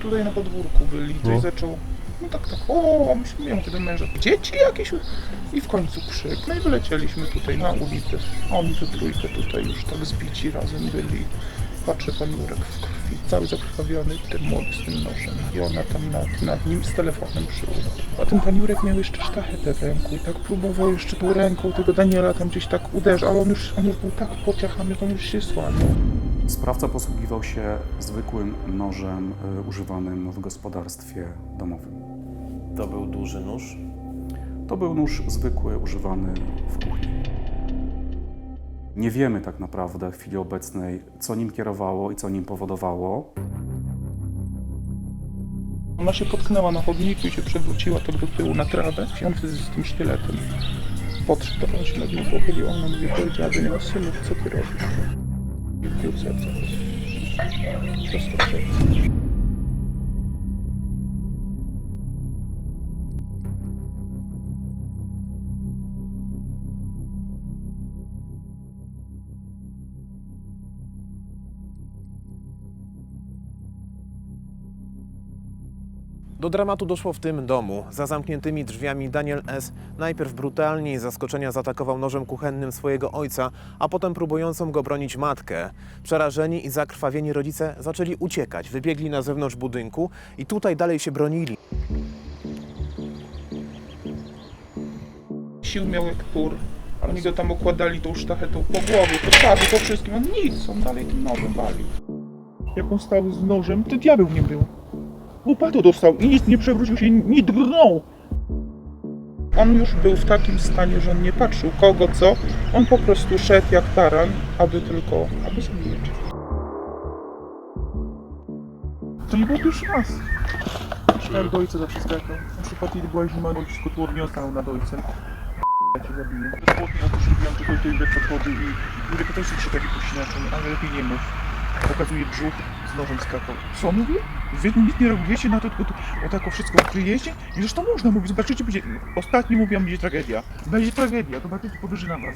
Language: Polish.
Tutaj na podwórku byli, coś No. zaczął, no tak, tak, o, myśmy mieli do męża, dzieci jakieś? I w końcu krzyk, no i wylecieliśmy tutaj na ulicę. A oni tu trójkę tutaj już tak zbici razem byli. Patrzę, pan Jurek w krwi, cały zakrwawiony, ten młody z tym nożem. I ona tam nad, nad nim z telefonem przy uchu. A ten pan Jurek miał jeszcze sztachetę w ręku i tak próbował jeszcze tą ręką tego Daniela tam gdzieś tak uderzyć, ale on już, on już był tak pociachany, że on już się słaniał. Sprawca posługiwał się zwykłym nożem y, używanym w gospodarstwie domowym. To był duży nóż. To był nóż zwykły, używany w kuchni. Nie wiemy tak naprawdę w chwili obecnej, co nim kierowało i co nim powodowało. Ona się potknęła na chodniku i się przewróciła tak do tyłu na trawę. Wtedy z tym sztyletem podszedł, on się nad nim pochylił. Ona mówi, powiedziała do niego, synu, co ty robisz? I w tył serca. Prosto w serce. Do dramatu doszło w tym domu. Za zamkniętymi drzwiami Daniel S. najpierw brutalnie i zaskoczenia zaatakował nożem kuchennym swojego ojca, a potem próbującą go bronić matkę. Przerażeni i zakrwawieni rodzice zaczęli uciekać, wybiegli na zewnątrz budynku i tutaj dalej się bronili. Sił miał jak tur. Oni go tam okładali tą sztachetą po głowie, po twarzy, po wszystkim. On nic, on dalej tym nożem walił. Jak on stał z nożem, to diabeł nie był. Upadł dostał i nic nie przewrócił się, nie drgnął. On już był w takim stanie, że on nie patrzył kogo co. On po prostu szedł jak taran, aby tylko, aby zabijać. To nie było pierwszy raz. Szłem do ojca zawsze skakał. Na przykład kiedy była zima, on wszystko tu odniosał nad ojcem. Ja cię zabiję. Dosłownie opuściłem tylko tutaj Jurek podchodzi i Jurek też się taki poświęcony, ale lepiej nie mów. Pokazuje brzuch, z nożem skakał. Co mówi? Wy nic nie reagujecie na to, tylko tu o tak o wszystko kryjecie? I zresztą można mówić, zobaczycie, będzie, ostatni mówią, będzie tragedia. Będzie tragedia, zobaczycie, powyży na was.